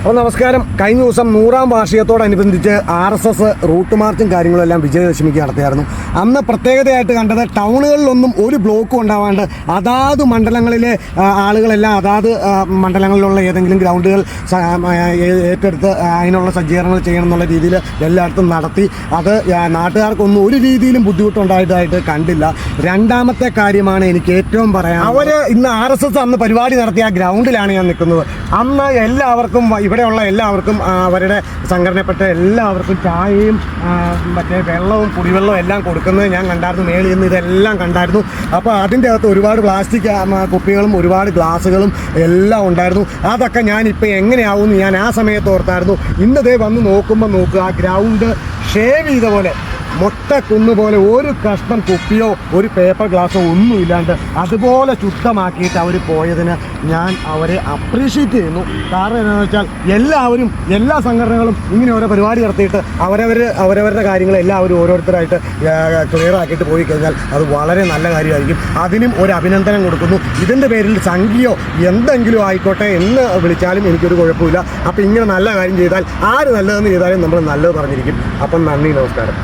അപ്പോൾ നമസ്കാരം. കഴിഞ്ഞ ദിവസം നൂറാം വാർഷികത്തോടനുബന്ധിച്ച് ആർ എസ് എസ് റൂട്ട് മാർച്ചും കാര്യങ്ങളും എല്ലാം വിജയദശമിക്ക് നടത്തിയായിരുന്നു. അന്ന് പ്രത്യേകതയായിട്ട് കണ്ടത് ടൗണുകളിലൊന്നും ഒരു ബ്ലോക്കും ഉണ്ടാവാണ്ട് അതാത് മണ്ഡലങ്ങളിലെ ആളുകളെല്ലാം അതാത് മണ്ഡലങ്ങളിലുള്ള ഏതെങ്കിലും ഗ്രൗണ്ടുകൾ ഏറ്റെടുത്ത് അതിനുള്ള സജ്ജീകരണങ്ങൾ ചെയ്യണം എന്നുള്ള രീതിയിൽ എല്ലായിടത്തും നടത്തി. അത് നാട്ടുകാർക്കൊന്നും ഒരു രീതിയിലും ബുദ്ധിമുട്ടുണ്ടായതായിട്ട് കണ്ടില്ല. രണ്ടാമത്തെ കാര്യമാണ് എനിക്ക് ഏറ്റവും പറയാൻ അവർ ഇന്ന് ആർ എസ് എസ് അന്ന് പരിപാടി നടത്തിയ ആ ഗ്രൗണ്ടിലാണ് ഞാൻ നിൽക്കുന്നത്. അന്ന് എല്ലാവർക്കും ഇവിടെയുള്ള എല്ലാവർക്കും അവരുടെ സംഘടനപ്പെട്ട എല്ലാവർക്കും ചായയും മറ്റേ വെള്ളവും കുടിവെള്ളവും എല്ലാം കൊടുക്കുന്നത് ഞാൻ കണ്ടായിരുന്നു. മേളിൽ നിന്ന് ഇതെല്ലാം കണ്ടായിരുന്നു. അപ്പോൾ അതിന്റെ അകത്ത് ഒരുപാട് പ്ലാസ്റ്റിക് കുപ്പികളും ഒരുപാട് ഗ്ലാസ്സുകളും എല്ലാം ഉണ്ടായിരുന്നു. അതൊക്കെ ഞാൻ ഇപ്പോൾ എങ്ങനെയാവും ഞാൻ ആ സമയത്ത് ഓർത്തായിരുന്നു. ഇന്നതേ വന്ന് നോക്കുമ്പോൾ നോക്കുക ആ ഗ്രൗണ്ട് ഷേവ് ചെയ്ത പോലെ. മൊട്ടക്കുന്ന് പോലെ ഒരു കഷ്ണം കുപ്പിയോ ഒരു പേപ്പർ ഗ്ലാസ്സോ ഒന്നും ഇല്ലാണ്ട് അതുപോലെ ശുദ്ധമാക്കിയിട്ട് അവർ പോയതിന് ഞാൻ അവരെ അപ്രീഷിയേറ്റ് ചെയ്യുന്നു. കാരണം എന്താണെന്ന് വെച്ചാൽ എല്ലാവരും എല്ലാ സംഘടനകളും ഇങ്ങനെ ഓരോ പരിപാടി നടത്തിയിട്ട് അവരവർ അവരവരുടെ കാര്യങ്ങൾ എല്ലാവരും ഓരോരുത്തരായിട്ട് ക്ലിയർ ആക്കിയിട്ട് പോയി കഴിഞ്ഞാൽ അത് വളരെ നല്ല കാര്യമായിരിക്കും. അതിനും ഒരു അഭിനന്ദനം കൊടുക്കുന്നു. ഇതിന്റെ പേരിൽ സംഖ്യയോ എന്തെങ്കിലും ആയിക്കോട്ടെ എന്ന് വിളിച്ചാലും എനിക്കൊരു കുഴപ്പമില്ല. അപ്പോൾ ഇങ്ങനെ നല്ല കാര്യം ചെയ്താൽ ആര് നല്ലതെന്ന് ചെയ്താലും നമ്മൾ നല്ലത് പറഞ്ഞിരിക്കും. അപ്പം നന്ദി നമസ്കാരം.